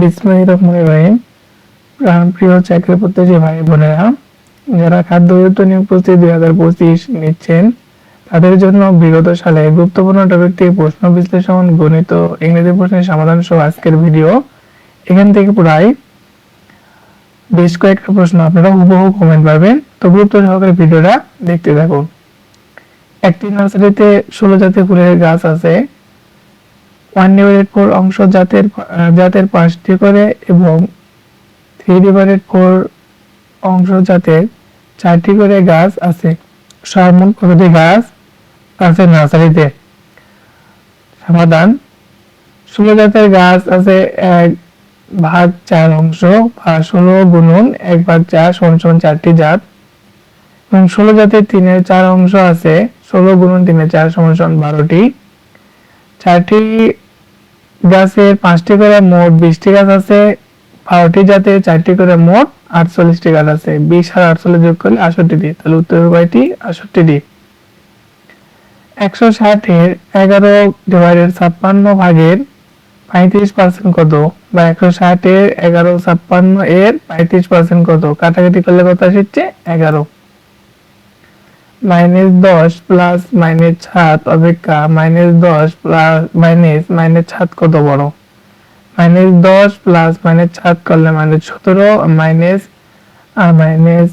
বিসমুল্লাহ রহমান রহিম প্রিয় চাকরি প্রত্যাশী ভাই বোনেরা, যারা খাদ্য নিয়োগ প্রস্তুতি দুই হাজার পঁচিশ নিচ্ছেন, তাদের জন্য বিগত সালে গুরুত্বপূর্ণ টপিক প্রশ্ন বিশ্লেষণ, গণিত, ইংরেজি প্রশ্নের সমাধান সহ আজকের ভিডিও এখান থেকে প্রায় বেশ কয়েকটা প্রশ্ন আপনারা হুবহু কমেন্ট পাবেন। তো গুরুত্ব সহকারে ভিডিওটা দেখতে থাকুন। একটি নার্সারিতে ষোলো জাতের ফুলের গাছ আছে। ওয়ান ডিভাইডেড ফোর অংশ জাতের জাতের পাঁচটি করে এবং থ্রি ডিভাইডেড ফোর অংশ জাতের চারটি করে গাছ আছে। সর্বমোট কতটি গাছ আছে নার্সারিতে? সমাধান। ষোলো জাতের গাছ আছে এক ভাগ চার অংশ বা ষোলো গুণন এক ভাগ চার সমান চারটি জাত। এবং ষোলো জাতের তিনের চার অংশ আছে, ষোলো গুণন তিনের চার সমান বারোটি। চারটি গাছের পাঁচটি করে মোট বিশটি গাছ আছে, বারোটি জাতের চারটি করে মোট আটচল্লিশটি গাছ আছে। বিশ আর আটচল্লিশ যোগ করলে আষট্টি দি তাহলে উত্তর কয়টি আষট্টি দি একশো ষাটের এগারো ডিভাইডেড ছাপ্পান্ন ভাগের পঁয়ত্রিশ পার্সেন্ট কত? বা একশো ষাটের এগারো ছাপ্পান্ন এর পঁয়ত্রিশ পার্সেন্ট কত? কাটাকাটি করলে কত আসছে এগারো। মাইনাস দশ প্লাস মাইনাস সাত, অপেক্ষা, মাইনাস দশ প্লাস মাইনাস মাইনাস সাত কত বড়? মাইনাস দশ প্লাস মাইনাস সাত করলে মাইনাস সতেরো, minus minus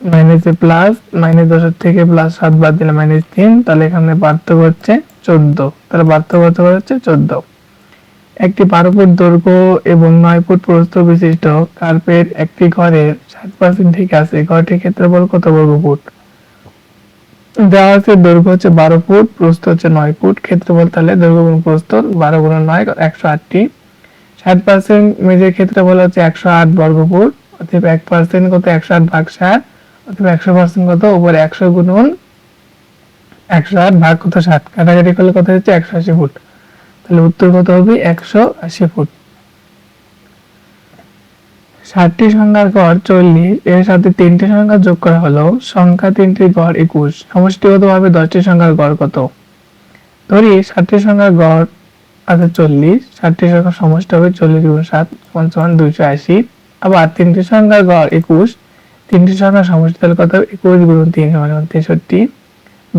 minus plus minus দশের থেকে প্লাস সাত বাদ দিলে মাইনাস তিন, তাহলে এখানে পার্থক্য হচ্ছে চোদ্দ। তাহলে পার্থক্য হচ্ছে? চোদ্দ। একটি বারো ফুট দৈর্ঘ্য এবং নয় ফুট প্রস্থ বিশিষ্ট। কার্পেট একটি ঘরের ষাট পার্সেন্ট ঠিক আছে ঘরটির ক্ষেত্রফল কত বর্গ ফুট? দেওয়া আছে দৈর্ঘ্য হচ্ছে বারো ফুট, প্রস্থ হচ্ছে নয় ফুট। ক্ষেত্রফল তাহলে দৈর্ঘ্য গুণ প্রস্থ, বারো গুণ নয়, একশো আটটি। ষাট পার্সেন্ট মেজের ক্ষেত্রফল হচ্ছে একশো আট বর্গ ফুট, অতএব এক পার্সেন্ট কত একশো আট ভাগ ষাট অথবা একশো পার্সেন্ট কত? উপরে একশো গুণন একশো আট ভাগ কত ষাট কাটাকাটি করলে কত হচ্ছে? একশো আশি ফুট। তাহলে উত্তর কত হবে? একশো আশি ফুট। ষাটটি সংখ্যার গড় চল্লিশ, এর সাথে তিনটি সংখ্যা যোগ করা হলো, সংখ্যা তিনটির গড় একুশ। সমষ্টিগত ভাবে দশটি সংখ্যার গড় কত? ধরি ষাটটি সংখ্যার গড় আছে চল্লিশ, ষাটটি সংখ্যার সমষ্টি হবে চল্লিশ গুণ সাত, সমান দুইশো আশি। আবার তিনটি সংখ্যার গড় একুশ, তিনটি সংখ্যার সমষ্টি তাহলে কত হবে? একুশ গুণ তিন সমান তেষট্টি।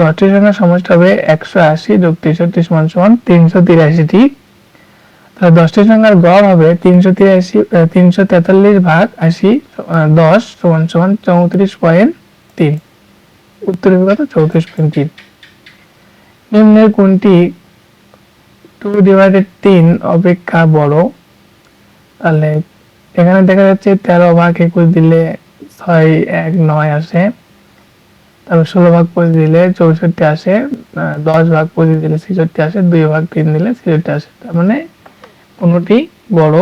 দশটি সংখ্যার সমষ্টি হবে একশো আশি যোগ তেষট্টি সমান সমান তিনশো তিরাশিটি। তাহলে দশটি সংখ্যার গড় হবে তিনশো তিরাশি তিনশো তেতাল্লিশ ভাগ আশি দশ সমান সমান চৌত্রিশ পয়েন্ট তিন। উত্তর হবে কত? চৌত্রিশ পয়েন্ট তিন। নিম্নের কোনটি? টু ডিভাইডেড তিন অপেক্ষা বড়। তাহলে এখানে দেখা যাচ্ছে তেরো ভাগ একুশ দিলে ছয়, এক, নয় আসে। তারপর ষোলো ভাগ পঁচিশ দিলে চৌষট্টি আসে দশ ভাগ পঁচিশ দিলে ছেষট্টি আসে, দুই ভাগ তিন দিলে ছেষট্টি আসে। তার মানে কোনোটি বড়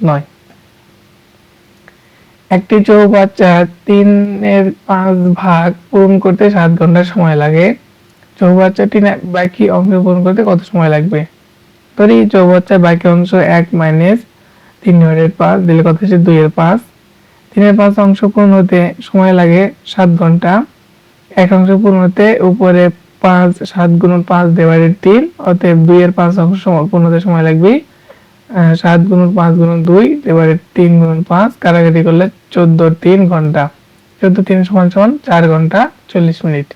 নয়। একটি চৌবাচ্চা তিনের পাঁচ ভাগ পূরণ করতে সাত ঘণ্টা সময় লাগে। চৌবাচ্চাটি বাকি অংশ পূরণ করতে কত সময় লাগবে? ধরি চৌবাচ্চার বাকি অংশ এক মাইনাস তিন ডিভাইডেড পাঁচ দিলে কত হচ্ছে দুইয়ের পাঁচ। তিনের পাঁচ অংশ পূরণ হতে সময় লাগে সাত ঘণ্টা। এক অংশ পূরণ হতে উপরে পাঁচ, সাত গুণ পাঁচ ডিভাইডেড তিন, অতএব দুই এর পাঁচ অংশ সম- পূরণ হতে সময় লাগবে সাত গুণ পাঁচ গুণ দুই ডিভাইডেড তিন গুণ পাঁচ, কাটাকাটি করলে চোদ্দ তিন ঘণ্টা। চোদ্দ তিন সমান সমান চার ঘণ্টা চল্লিশ মিনিট।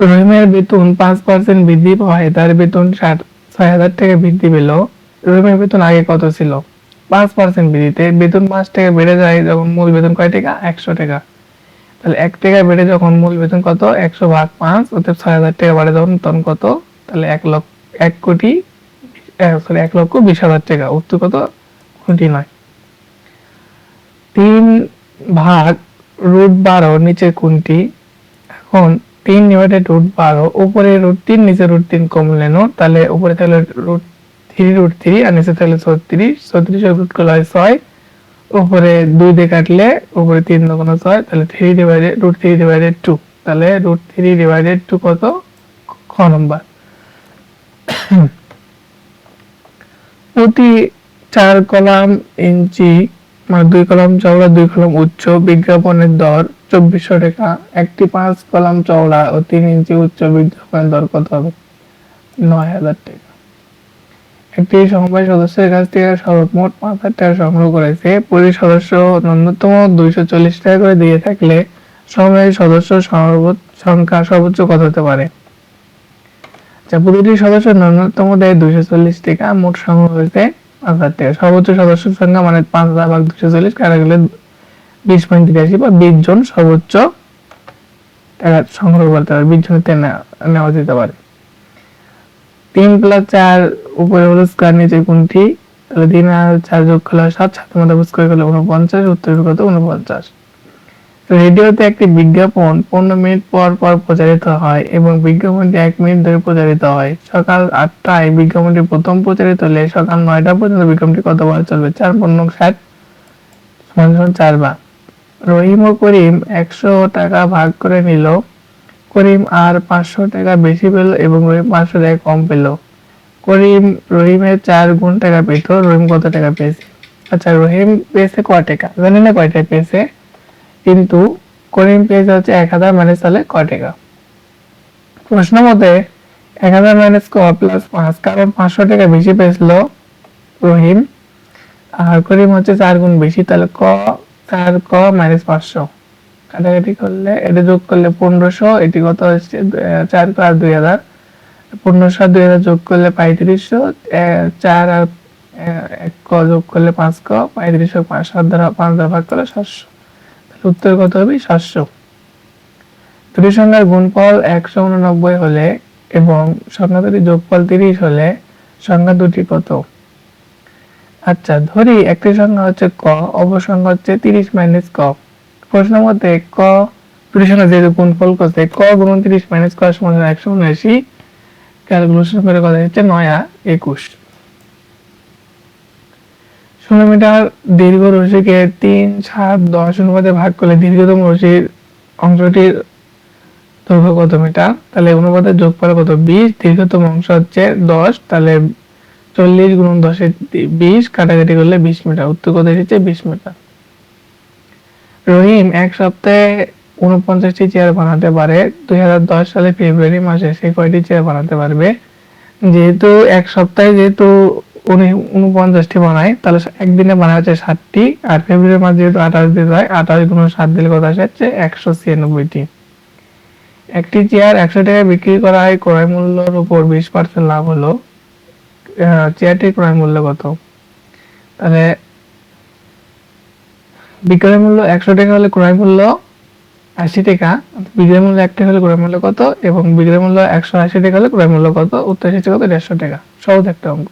রহিমের বেতন পাঁচ পার্সেন্ট বৃদ্ধি পাওয়ায় তার বেতন ষাট, ছয় হাজার টাকা বৃদ্ধি পেল। রহিমের বেতন আগে কত ছিল? পাঁচ পার্সেন্ট বৃদ্ধিতে বেতন পাঁচ টাকা বেড়ে যায় যখন মূল বেতন কয় টাকা? একশো টাকা। তাহলে এক টাকা বেড়ে যখন মূল বেতন কত? একশো ভাগ পাঁচ অর্থাৎ ছয় হাজার টাকা বাড়ে যখন তখন কত? তাহলে এক লক্ষ, এক কোটি সরি এক লক্ষ বিশ হাজার টাকা। উত্তর কত? কোটি নয়। তিন ভাগ রুট বারো নিচে কোনটি? এখন তিন ডিভাইডেড রুট বারো উপরে রুট তিন নিচে রুট তিন কমলে নো তাহলে উপরে তাহলে রুট থ্রি রুট থ্রি আর নিচে তাহলে ছত্রিশ। ছত্রিশ রুট করলে হয় ছয়। উপরে দুই দিয়ে কাটলে উপরে তিন দোকানো ছয়, তাহলে three divided root three divided two তাহলে রুট থ্রি ডিভাইডেড টু কত? খ নম্বর প্রতি চার কলাম ইঞ্চি মানে দুই কলাম চওড়া, দুই কলাম উচ্চ বিজ্ঞাপনের দর চব্বিশশো টাকা। একটি পাঁচ কলাম চওড়া ও তিন ইঞ্চি উচ্চ বিজ্ঞাপনের দর কত হবে? নয় হাজার টাকা। একটি সমবায় সদস্যের কাছ থেকে সর্বমোট পাঁচ হাজার টাকা সংগ্রহ করেছে। প্রতি সদস্য ন্যূনতম দুইশো চল্লিশ টাকা করে দিয়ে থাকলে সমবায় সদস্য সংখ্যা সর্বোচ্চ কত হতে পারে? আচ্ছা প্রতিটি সদস্য ন্যূনতম দেয় দুইশো চল্লিশ টাকা, মোট সংগ্রহ হয়েছে পাঁচ হাজার টাকা। সর্বোচ্চ সদস্য সংখ্যা মানে পাঁচ হাজার ভাগ দুশো চল্লিশ কাটা গেলে বিশ পয়েন্ট তিরাশি বা বিশ জন সর্বোচ্চ টাকা সংগ্রহ করতে পারে, বিশ জনের নেওয়া যেতে পারে। তিন প্লাস চার উপরে হলো স্কোয়ার নিচে কোনটি? তাহলে তিন আর চার যোগ করলে সাত, সাতের মধ্যে স্কোয়ার করলে উনপঞ্চাশ উত্তর কত উনপঞ্চাশ রেডিওতে একটি বিজ্ঞাপন পনেরো মিনিট পর পর প্রচারিত হয় এবং বিজ্ঞাপনটি এক মিনিট ধরে প্রচারিত হয়। সকাল আটটায় বিজ্ঞাপনটি প্রথম প্রচারিত হলে সকাল নয়টা পর্যন্ত বিজ্ঞাপনটি কতবার চলবে? চার পণ্য ষাট, সমান সমান চার বার রহিম ও করিম একশো টাকা ভাগ করে নিল। করিম আর পাঁচশো টাকা বেশি পেল এবং রহিম পাঁচশো টাকা কম পেল। করিম, রহিমের চার গুণ টাকা পেত, রহিম কত টাকা পেয়েছে? আচ্ছা রহিম পেয়েছে ক টাকা? জানি না কয় টাকা পেয়েছে। কিন্তু করিম পেয়েছে হচ্ছে এক হাজার মাইনাস তাহলে ক টাকা? প্রশ্ন মতে, এক হাজার মাইনাস ক প্লাস পাঁচ, কারণ পাঁচশো টাকা বেশি পেয়েছিল রহিম, আর করিম হচ্ছে চার গুণ বেশি, তাহলে ক, চার ক মাইনাস পাঁচশো। কাটাকাটি করলে, এটা যোগ করলে পনেরোশো, এটি কত হচ্ছে? চার আর দুই হাজার। পনেরোশো দুই হাজার যোগ করলে পঁয়ত্রিশশো চার আর এক ক যোগ করলে পাঁচ ক, পঁয়ত্রিশশো পাঁচ, সাত দ্বারা পাঁচ দ্বারা ভাগ করলে সাতশো। তাহলে উত্তর কত হবে? সাতশো। দুটি সংখ্যার গুণফল একশো উননব্বই হলে এবং সংখ্যা দুটি যোগফল তিরিশ হলে সংখ্যা দুটি কত? আচ্ছা ধরি একটি সংখ্যা হচ্ছে ক, অপর সংখ্যা হচ্ছে তিরিশ মাইনাস ক। প্রশ্ন মতে ক দুটি সংখ্যা যেহেতু গুণফল করছে, ক গুণ তিরিশ মাইনাস ক সমান একশো উনআশি। ক্যালকুলেশন করে কথা হচ্ছে নয় একুশ। ষোলো মিটার দীর্ঘ রশিকে তিন, সাত, দশ অনুপাতে ভাগ করলে দীর্ঘতম রশির অংশটির দৈর্ঘ্য কত মিটার? তাহলে অনুপাতের যোগফল কত? বিশ। দীর্ঘতম অংশ হচ্ছে দশ। তাহলে চল্লিশ গুণ দশে বিশ, কাটাকাটি করলে বিশ মিটার। উত্তর কত এসেছে বিশ মিটার। রহিম এক সপ্তাহে উনপঞ্চাশটি চেয়ার বানাতে পারে। দুই হাজার দশ সালে ফেব্রুয়ারি মাসে সে কয়টি চেয়ার বানাতে পারবে? যেহেতু এক সপ্তাহে যেহেতু উনি উনপঞ্চাশটি বানায়, তাহলে একদিনে বানায় হচ্ছে ষাটটি। আর ফেব্রুয়ারি মাস যেহেতু আঠাশ দিন হয়, আঠাশ গুণ সাত দিলে কথা হচ্ছে একশো ছিয়ানব্বইটি। একটি চেয়ার একশো টাকায় বিক্রি করা হয়, ক্রয় মূল্যের উপর বিশ পার্সেন্ট লাভ হলো। চেয়ারটির ক্রয় মূল্য কত? তাহলে বিক্রয় মূল্য একশো টাকা হলে ক্রয় মূল্য আশি টাকা, বিক্রয় মূল্য এক টাকা হলে ক্রয় মূল্য কত এবং বিক্রয় মূল্য একশো আশি টাকা হলে ক্রয় মূল্য কত? উত্তর এসেছে কত? দেড়শো টাকা। সহজ একটা অঙ্ক।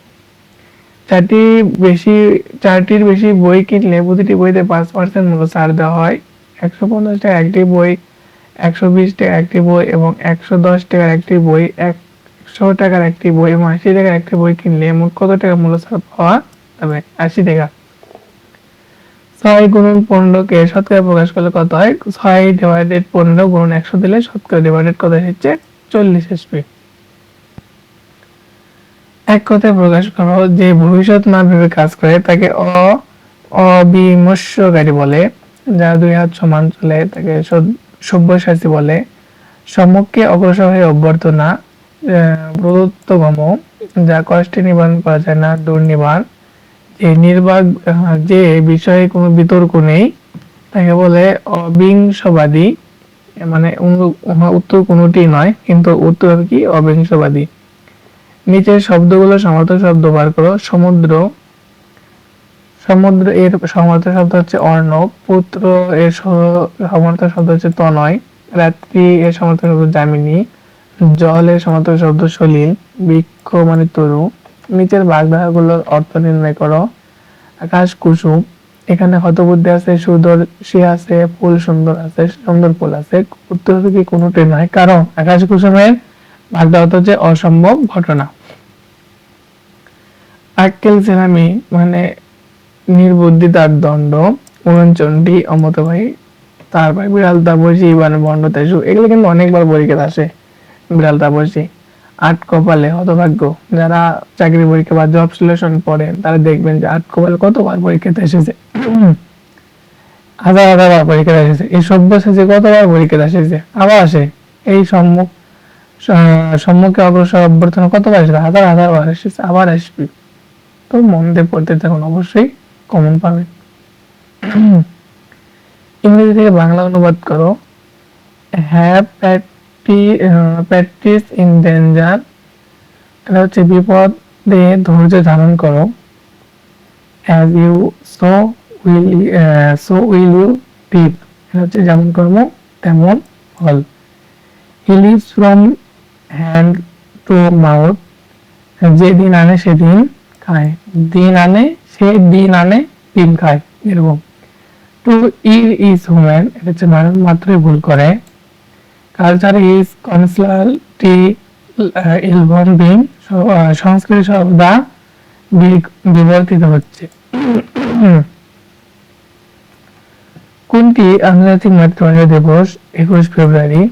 চারটি বেশি, চারটির বেশি বই কিনলে প্রতিটি বইতে পাঁচ পার্সেন্ট মূল্য ছাড় দেওয়া হয়। একশো পঞ্চাশ টাকা একটি বই, একশো বিশ টাকা একটি বই এবং একশো দশ টাকার একটি বই, একশো টাকার একটি বই এবং আশি টাকার একটি বই কিনলে মোট কত টাকা মূল্য ছাড় পাওয়া যাবে? আশি টাকা। ছয় গুণন পনেরোকে শতকরা প্রকাশ করলে কত হয়? ছয় ডিভাইডেড পনেরো গুণন একশো দিলে শতকরা ডিভাইডেড কত এসেছে চল্লিশ এসপি এক কথায় প্রকাশ করো যে ভবিষ্যৎ না ভেবে কাজ করে তাকে অ অবিমর্শকারী বলে, যা দুই হাত সমান চলে তাকে সব্যসাচী বলে। সম্মুখে অগ্রসর হয়ে অভ্যর্থনা প্রদত্তগম যা কষ্টে নিবারণ করা যায় না দুর্নিবার যে নির্বাক যে বিষয়ে কোনো বিতর্ক নেই, তাকে বলে অবিংশবাদী মানে উত্তর কোনোটি নয়, কিন্তু উত্তর কি? অবিংশবাদী। নিচের শব্দগুলো সমার্থক শব্দ বার করো। সমুদ্র সমুদ্র এর সমার্থক শব্দ হচ্ছে অর্ণব, পুত্র এর স- সমার্থক শব্দ হচ্ছে তনয়, রাত্রি এর সমার্থক শব্দ যামিনী, জল এর শব্দ সলিল, বৃক্ষ মানে তরু। নিচের বাগধারাগুলোর অর্থ নির্ণয় করো। আকাশ কুসুম, এখানে হতবুদ্ধি আছে সুদর্শী আছে, ফুল সুন্দর আছে, সুন্দর ফুল আছে। উত্তর হবে কি কোনোটি নয়, কারণ আকাশ কুসুমের অর্থ হচ্ছে অসম্ভব ঘটনা। আক্কেল সেনামি মানে নির্বুদ্ধি তার দণ্ড উড়নচণ্ডী অমত ভাই তারপর বিড়াল তাপসী মানে বন্ড তেজু এগুলো কিন্তু অনেকবার পরীক্ষা আসে, বিড়াল তাপসী আট কপালে হতভাগ্য। যারা চাকরি পরীক্ষা বা জব সিলেকশন পড়েন তারা দেখবেন যে আট কপালে কতবার পরীক্ষাতে এসেছে। হাজার হাজার বার পরীক্ষাতে এসেছে। এই সভ্য শেষে কতবার পরীক্ষাতে এসেছে? আবার আসে। এই সম্মুখ সম্মুখে অগ্রসর অভ্যর্থনা কতবার এসেছে? হাজার হাজার বার এসেছে। আবার আসবে। তো মন দিয়ে পড়তে থাকুন অবশ্যই কমন পাবেন। ইংরেজি থেকে বাংলা অনুবাদ করো। হ্যাভ প্র্যাকটিস ইন ডেঞ্জার এটা হচ্ছে বিপদে ধৈর্য ধারণ করো। As you sow will so will you reap এটা হচ্ছে যেমন কর্ম তেমন ফল। He lives from hand to mouth যে দিন আনে সেদিন খায়। দিন আনে, সে দিন আনে, দিন খায়। এরকম। টু ইর ইজ হুম্যান এটা হচ্ছে মাত্রই ভুল করে। Culture is constantly evolving, সংস্কৃতি বি- বিবর্তিত হচ্ছে। কোনটি আন্তর্জাতিক মাতৃভাষা দিবস, একুশ ফেব্রুয়ারি?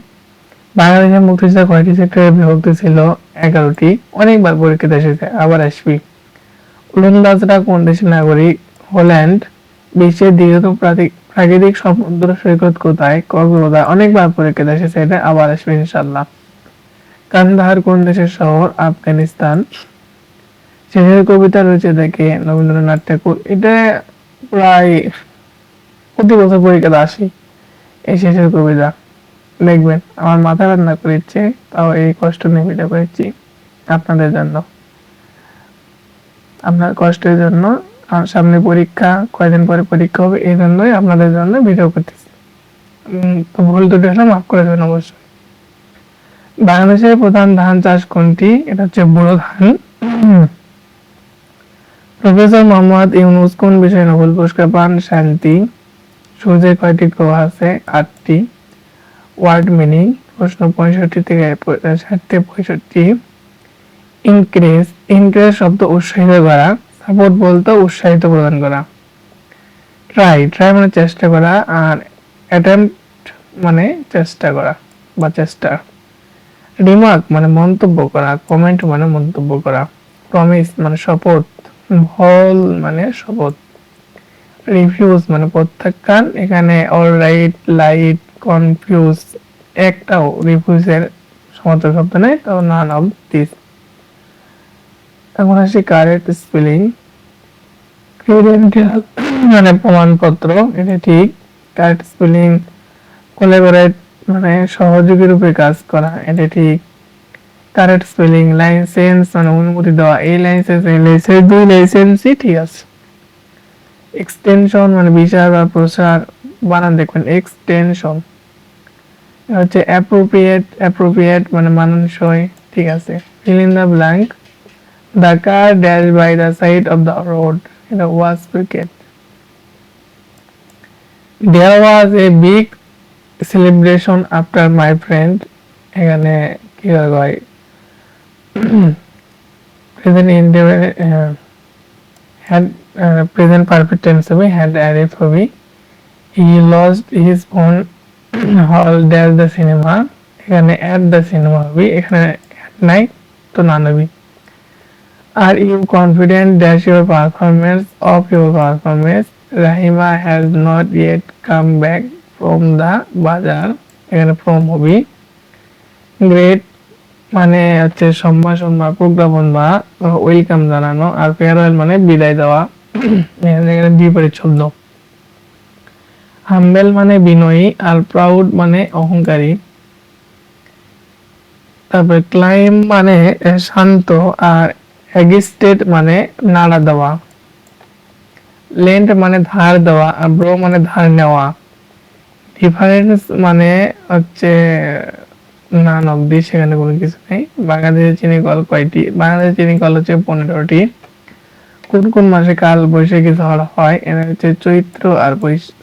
বাংলাদেশের মুক্তিযোদ্ধা কয়টি সেক্টরে বিভক্ত ছিল? এগারোটি। অনেকবার পরীক্ষিত এসেছে, আবার আসবি। ওলন্দাজরা কোন দেশের নাগরিক? হল্যান্ড বিশ্বের দীর্ঘতম প্রাকৃতিক সমুদ্র সৈকত কোথায়? কক্সবাজার অনেকবার পরীক্ষিত এসেছে এটা আবার আসবে ইনশাল্লাহ কান্দাহার কোন দেশের শহর? আফগানিস্তান। শেষের কবিতা রয়েছে দেখে রবীন্দ্রনাথ ঠাকুর। এটা প্রায় প্রতি বছর পরীক্ষাতে আসি এই শেষের কবিতা। দেখবেন, আমার মাথা রান্না করেছে, তাও এই কষ্ট ভিডিও করেছি আপনাদের জন্য। আপনার কষ্টের জন্য সামনে পরীক্ষা, কয়দিন পরে পরীক্ষা হবে, এই জন্যই আপনাদের জন্য ভিডিও করতেছি। তো ভুল ত্রুটি হলে মাফ করে দেবেন অবশ্যই। বাংলাদেশের প্রধান ধান চাষ কোনটি? এটা হচ্ছে বুড়ো ধান। প্রফেসর মোহাম্মদ ইউনুস কোন বিষয়ে নোবেল পুরস্কার পান? শান্তি। সূর্যের কয়টি গ্রহ আছে? আটটি। Word meaning? প্রশ্ন পঁয়ষট্টি থেকে ষাট থেকে পঁয়ষট্টি। ইনক্রেজ ইনক্রেজ শব্দ উৎসাহিত করা। সাপোর্ট বলতে উৎসাহিত প্রদান করা। ট্রাই ট্রাই মানে চেষ্টা করা আর অ্যাটেম্পট মানে চেষ্টা করা বা চেষ্টা। রিমার্ক মানে মন্তব্য করা কমেন্ট মানে মন্তব্য করা প্রমিস মানে শপথ ভল মানে শপথ রিফিউজ মানে প্রত্যাখ্যান, এখানে অল রাইট লাইট কনফিউজ একটাও রিফিউজের সমর্থক শব্দ নেই, তো নান অব দিস এখন আসি কারেক্ট স্পেলিং ক্রিডেন্টিয়াল মানে প্রমাণপত্র, এটা ঠিক। কারেক্ট স্পেলিং কোলাবোরেট মানে সহযোগী রূপে কাজ করা, এটা ঠিক। কারেক্ট স্পেলিং লাইসেন্স মানে অনুমতি দেওয়া, এই লাইসেন্স এই লাইসেন্স দুই লাইসেন্সই ঠিক আছে। এক্সটেনশন মানে বিচার বা প্রসার বানান দেখবেন এক্সটেনশন হচ্ছে অ্যাপ্রোপ্রিয়েট অ্যাপ্রোপ্রিয়েট মানে মানানসই, ঠিক আছে। Fill in the blank the car dash by the side of the road এটা was cricket there was a big celebration after my friend এখানে কি হয় present uh, present perfect tense হবে had arrived হবে he lost his phone hall dash the cinema. এখানে at the cinema হবে এখানে at নাই তো না নেবি are you confident that your performance of your performance, Rahima, has not yet come back from the বাজার এখানে from হবে great মানে হচ্ছে সম্ভাষণ বা প্রজ্ঞাপন বা ওয়েলকাম জানানো। আর ফেয়ারওয়েল মানে বিদায় দেওয়া। এখানে বিপরীত শব্দ। হাম্বেল মানে বিনয়ী, আর প্রাউড মানে অহংকারী। তারপরে ক্লাইম মানে শান্ত, আর এগিস্টেড মানে নাড়া দেওয়া লেন্ট মানে ধার দেওয়া আর ব্রো মানে ধার নেওয়া। ডিফারেন্স মানে হচ্ছে, না নব্দি সেখানে কোনো কিছু নেই। বাংলাদেশের চিনি কল কয়টি? বাংলাদেশের চিনি কল হচ্ছে পনেরোটি। কোন কোন মাসে কাল বৈশাখী ঝড় হয়? এরা হচ্ছে চৈত্র আর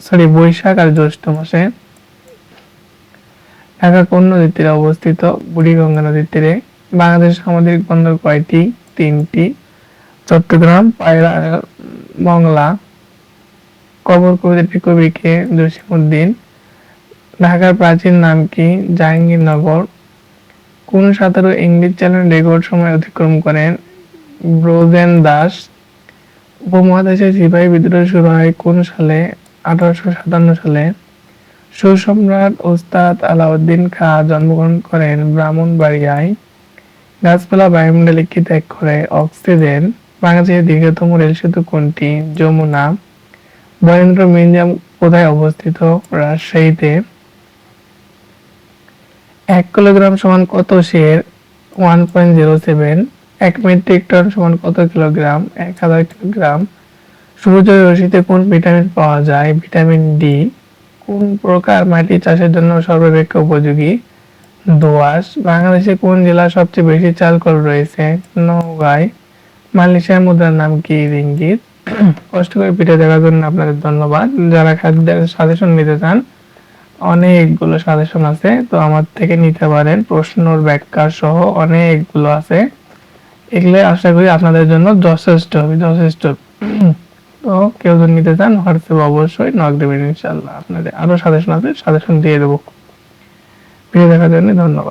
সরি বৈশাখ আর জ্যৈষ্ঠ মাসে। ঢাকা কোন নদীর তীরে অবস্থিত? বুড়িগঙ্গা নদীর তীরে। বাংলাদেশ সামুদ্রিক বন্দর কয়টি? তিনটি, চট্টগ্রাম, পায়রা, মংলা, কবর কবিতাটি কবি কে জসিমউদ্দিন ঢাকার প্রাচীন নাম কি? জাহাঙ্গীরনগর। কোন সাঁতারু ইংলিশ চ্যানেল রেকর্ড সময় অতিক্রম করেন? ব্রোজেন দাস। উপমহাদেশে সিপাহী বিদ্রোহ শুরু হয় কোন সালে? আঠারোশো সাতান্ন সালে। সুসম্রাট ওস্তাদ আলাউদ্দিন খাঁ জন্মগ্রহণ করেন ব্রাহ্মণবাড়িয়ায়। গাছপালা বায়ুমণ্ডলে কি ত্যাগ করে অক্সিজেন, বাংলাদেশের দীর্ঘতম রেল সেতু কোনটি? যমুনা। বরেন্দ্র মিউজিয়াম কোথায় অবস্থিত? রাজশাহীতে। এক কিলোগ্রাম সমান কত শের? One point zero seven. এক মেট্রিক টন সমান কত কিলোগ্রাম? এক হাজার কিলোগ্রাম। সূর্যের রশ্মিতে কোন ভিটামিন পাওয়া যায়? Vitamin D. কোন প্রকার মাটি চাষের জন্য সর্বাপেক্ষা উপযোগী? দোআঁশ বাংলাদেশে কোন জেলা সবচেয়ে বেশি চাল কল রয়েছে? নওগাঁয়। মালয়েশিয়ার মুদ্রার নাম কি? রিঙ্গিত কষ্ট করে পিঠে দেখার জন্য আপনাদের ধন্যবাদ। যারা খাদ্যের সাজেশন নিতে চান, অনেকগুলো সাজেশন আছে, তো আমার থেকে নিতে পারেন। প্রশ্নর ব্যাখ্যা সহ অনেকগুলো আছে। এগুলো আশা করি আপনাদের জন্য যথেষ্ট হবে, যথেষ্ট। তো কেউ যদি নিতে চান, হোয়াটসঅ্যাপ অবশ্যই নক দেবেন ইনশাল্লাহ আপনাদের আরও সাজেশন আছে সাজেশন দিয়ে দেবো। ভিডিও দেখার জন্য ধন্যবাদ।